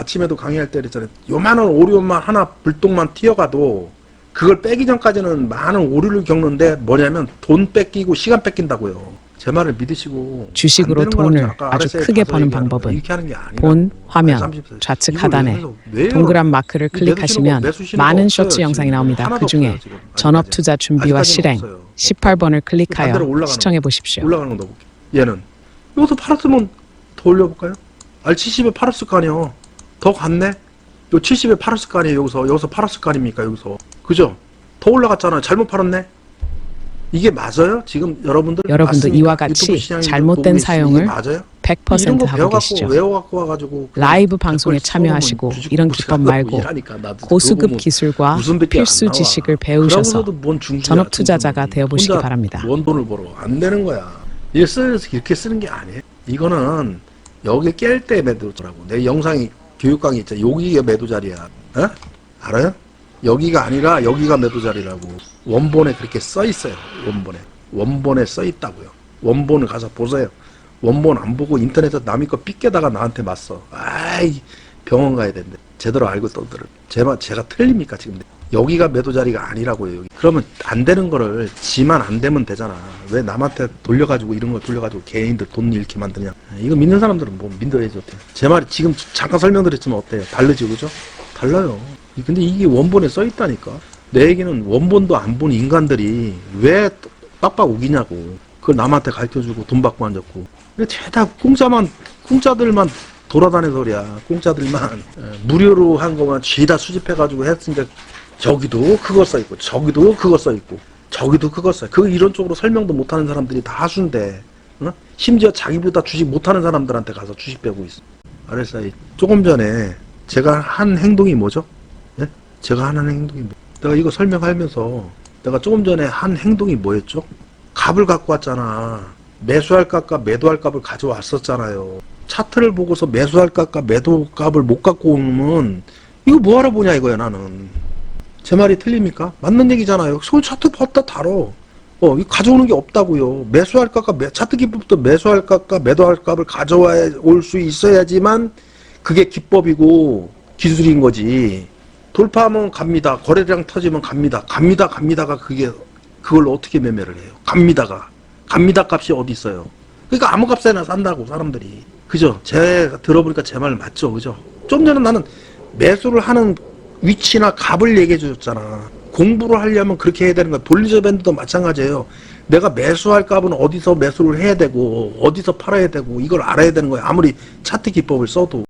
아침에도 강의할 때 그랬잖아요. 요만한 오류만 하나 불똥만 튀어가도 그걸 빼기 전까지는 많은 오류를 겪는데 뭐냐면 돈 뺏기고 시간 뺏긴다고요. 제 말을 믿으시고 주식으로 돈을 아주 크게 버는. 방법은 본 화면 30세. 좌측 하단에 동그란 마크를 클릭하시면 많은 쇼츠. 영상이 나옵니다. 그 중에. 전업. 투자 준비와 실행 없어요. 18번을 반대로 클릭하여 시청해 보십시오. 올라가는 거. 얘는 여기서 팔았으면 더 올려볼까요? 알 70에 팔았을 거 아니에요. 더 갔네? 요 70에 팔았을 거 아니에요. 여기서 여기서 팔았을 거 아닙니까? 여기서 그죠? 더 올라갔잖아요. 잘못 팔았네. 이게 맞아요? 지금 여러분들 여러분도 맞습니까? 이와 같이 잘못된? 사용을 이게 맞아요? 이런 100%거 하고 계시죠. 라이브 방송에 참여하시고 이런 기법 말고 고수급 보면 기술과 필수. 지식을 배우셔서 전업 투자자가 중수는. 되어 보시기 혼자 바랍니다. 뭔 돈을 벌어 안 되는 거야. 이게 쓰 이렇게 쓰는 게 아니에요. 이거는 여기 깰 때 매도라고. 내 영상이 교육 강의 있잖아. 여기가 매도 자리야. 어? 알아요? 여기가 아니라 여기가 매도 자리라고. 원본에 그렇게 써 있어요. 원본에. 원본에 써 있다고요. 원본을 가서 보세요. 원본 안 보고 인터넷에 남의 거 삐깨다가 나한테 맞서. 아이 병원 가야 된대. 제대로 알고 떠들어. 제가 제가 틀립니까 지금? 여기가 매도 자리가 아니라고요. 여기. 그러면 안 되는 거를 지만 안 되면 되잖아. 왜 남한테 돌려가지고 이런 거 돌려가지고 개인들 돈 잃게 만드냐? 이거 믿는 사람들은 뭐 믿어야지 어때? 제 말이 지금 잠깐 설명드렸지만 어때요? 다르지 그죠? 달라요. 근데 이게 원본에 써 있다니까. 내 얘기는 원본도 안 본 인간들이 왜 빡빡 우기냐고. 그걸 남한테 가르쳐주고 돈 받고 앉았고. 근데 죄다 공짜만 공짜들만 돌아다니는 소리야. 공짜들만 에, 무료로 한 거만 죄다 수집해가지고 했으니까 저기도 그거 써 있고 저기도 그거 써 있고 저기도 그거 써. 그 이런 쪽으로 설명도 못하는 사람들이 다 하수인데. 어? 심지어 자기보다 주식 못하는 사람들한테 가서 주식 배우고 있어. RSI 조금 전에 제가 한 행동이 뭐죠? 예? 제가 하는 행동이 뭐? 내가 이거 설명하면서 내가 조금 전에 한 행동이 뭐였죠? 값을 갖고 왔잖아. 매수할 값과 매도할 값을 가져왔었잖아요. 차트를 보고서 매수할 값과 매도 값을 못 갖고 오면 이거 뭐하러 보냐 이거야 나는. 제 말이 틀립니까? 맞는 얘기잖아요. 손 차트 봤다 다뤄. 어, 가져오는 게 없다고요. 매수할 값과 매, 차트 기법부터 매수할 값과 매도할 값을 가져와 올수 있어야지만 그게 기법이고 기술인 거지. 돌파하면 갑니다. 거래량 터지면 갑니다. 갑니다. 갑니다가 그게 그걸 어떻게 매매를 해요? 갑니다가 갑니다 값이 어디 있어요? 그러니까 아무 값에나 산다고 사람들이 그죠? 제가 들어보니까 제 말 맞죠, 그죠? 좀 전에 나는 매수를 하는 위치나 값을 얘기해 줬잖아. 공부를 하려면 그렇게 해야 되는 거야. 볼리저 밴드도 마찬가지예요. 내가 매수할 값은 어디서 매수를 해야 되고 어디서 팔아야 되고 이걸 알아야 되는 거야. 아무리 차트 기법을 써도.